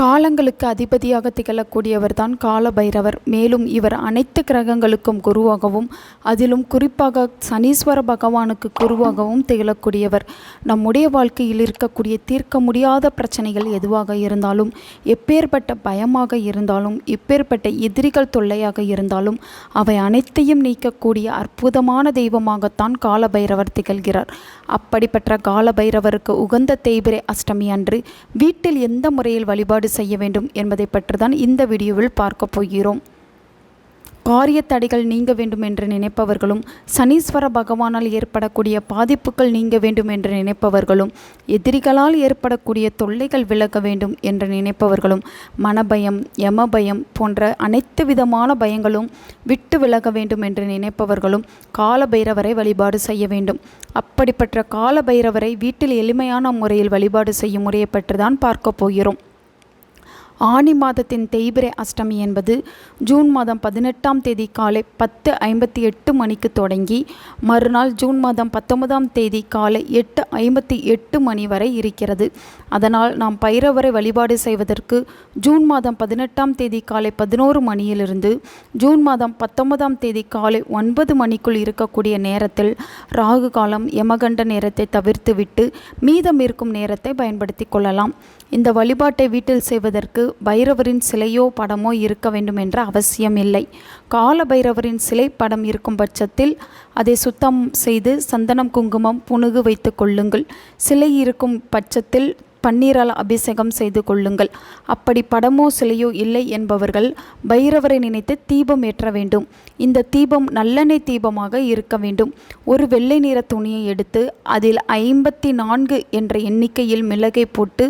காலங்களுக்கு அதிபதியாக திகழக்கூடியவர் தான் காலபைரவர். மேலும் இவர் அனைத்து கிரகங்களுக்கும் குருவாகவும் அதிலும் குறிப்பாக சனீஸ்வர பகவானுக்கு குருவாகவும் திகழக்கூடியவர். நம்முடைய வாழ்க்கையில் இருக்கக்கூடிய தீர்க்க முடியாத பிரச்சனைகள் எதுவாக இருந்தாலும் எப்பேற்பட்ட பயமாக இருந்தாலும் எப்பேற்பட்ட எதிரிகள் தொல்லையாக இருந்தாலும் அவை அனைத்தையும் நீக்கக்கூடிய அற்புதமான தெய்வமாகத்தான் காலபைரவர் திகழ்கிறார். அப்படிப்பட்ட காலபைரவருக்கு உகந்த தேய்பிரை அஷ்டமி அன்று வீட்டில் எந்த முறையில் வழிபாடு செய்ய வேண்டும் என்பதை பற்றி தான் இந்த வீடியோவில் பார்க்க போகிறோம். காரிய தடைகள் நீங்க வேண்டும் என்று நினைப்பவர்களும் சனீஸ்வர பகவானால் ஏற்படக்கூடிய பாதிப்புகள் நீங்க வேண்டும் என்று நினைப்பவர்களும் எதிரிகளால் ஏற்படக்கூடிய தொல்லைகள் விலக வேண்டும் என்று நினைப்பவர்களும் மனபயம் யமபயம் போன்ற அனைத்து விதமான பயங்களும் விட்டு விலக வேண்டும் என்று நினைப்பவர்களும் காலபைரவரை வழிபாடு செய்ய வேண்டும். அப்படிப்பட்ட காலபைரவரை வீட்டில் எளிமையான முறையில் வழிபாடு செய்யும் முறையை பற்றி தான் பார்க்க போகிறோம். ஆனி மாதத்தின் தேய்பிரை அஷ்டமி என்பது ஜூன் மாதம் பதினெட்டாம் தேதி காலை பத்து ஐம்பத்தி எட்டு மணிக்கு தொடங்கி மறுநாள் ஜூன் மாதம் பத்தொன்பதாம் தேதி காலை எட்டு ஐம்பத்தி எட்டு மணி வரை இருக்கிறது. அதனால் நாம் பைரவரை வழிபாடு செய்வதற்கு ஜூன் மாதம் பதினெட்டாம் தேதி காலை பதினோரு மணியிலிருந்து ஜூன் மாதம் பத்தொன்பதாம் தேதி காலை ஒன்பது மணிக்குள் இருக்கக்கூடிய நேரத்தில் ராகு காலம் யமகண்ட நேரத்தை தவிர்த்துவிட்டு மீதம் இருக்கும் நேரத்தை பயன்படுத்தி கொள்ளலாம். இந்த வழிபாட்டை வீட்டில் செய்வதற்கு பைரவரின் சிலையோ படமோ இருக்க வேண்டும் என்ற அவசியம் இல்லை. கால பைரவரின் சிலை படம் இருக்கும் பட்சத்தில் அதை சுத்தம் செய்து சந்தனம் குங்குமம் புணுகு வைத்து கொள்ளுங்கள். சிலை இருக்கும் பட்சத்தில் பன்னீரால் அபிஷேகம் செய்து கொள்ளுங்கள். அப்படி படமோ சிலையோ இல்லை என்பவர்கள் பைரவரை நினைத்து தீபம் ஏற்ற வேண்டும். இந்த தீபம் நல்லெண்ணெய் தீபமாக இருக்க வேண்டும். ஒரு வெள்ளை நிற துணியை எடுத்து அதில் ஐம்பத்தி நான்கு என்ற எண்ணிக்கையில் மிளகை போட்டு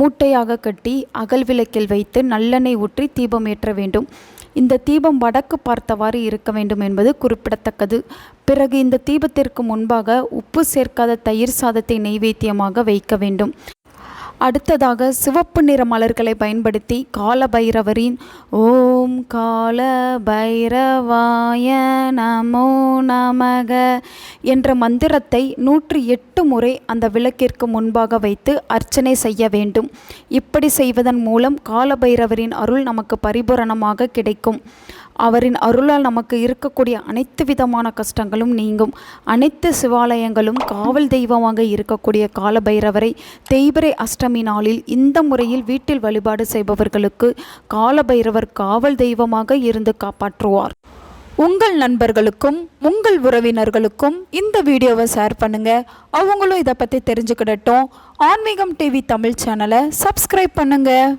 மூட்டையாக கட்டி அகல் விளக்கில் வைத்து நல்லெண்ணெய் ஊற்றி தீபம் ஏற்ற வேண்டும். இந்த தீபம் வடக்கு பார்த்தவாறு இருக்க வேண்டும் என்பது குறிப்பிடத்தக்கது. பிறகு இந்த தீபத்திற்கு முன்பாக உப்பு சேர்க்காத தயிர் சாதத்தை நெய்வேத்தியமாக வைக்க வேண்டும். அடுத்ததாக சிவப்பு நிற மலர்களை பயன்படுத்தி கால பைரவரின் ஓம் கால பைரவாய நமோ நமக என்ற மந்திரத்தை நூற்றி எட்டு முறை அந்த விளக்கிற்கு முன்பாக வைத்து அர்ச்சனை செய்ய வேண்டும். இப்படி செய்வதன் மூலம் கால பைரவரின் அருள் நமக்கு பரிபூரணமாக கிடைக்கும். அவரின் அருளால் நமக்கு இருக்கக்கூடிய அனைத்து விதமான கஷ்டங்களும் நீங்கும். அனைத்து சிவாலயங்களும் காவல் தெய்வமாக இருக்கக்கூடிய காலபைரவரை தேய்பிரை அஷ்டமி நாளில் இந்த முறையில் வீட்டில் வழிபாடு செய்பவர்களுக்கு காலபைரவர் காவல் தெய்வமாக இருந்து காப்பாற்றுவார். உங்கள் நண்பர்களுக்கும் உங்கள் உறவினர்களுக்கும் இந்த வீடியோவை ஷேர் பண்ணுங்க. அவங்களும் இதை பற்றி தெரிஞ்சுக்கிடட்டும். ஆன்மீகம் டிவி தமிழ் சேனலை சப்ஸ்கிரைப் பண்ணுங்கள்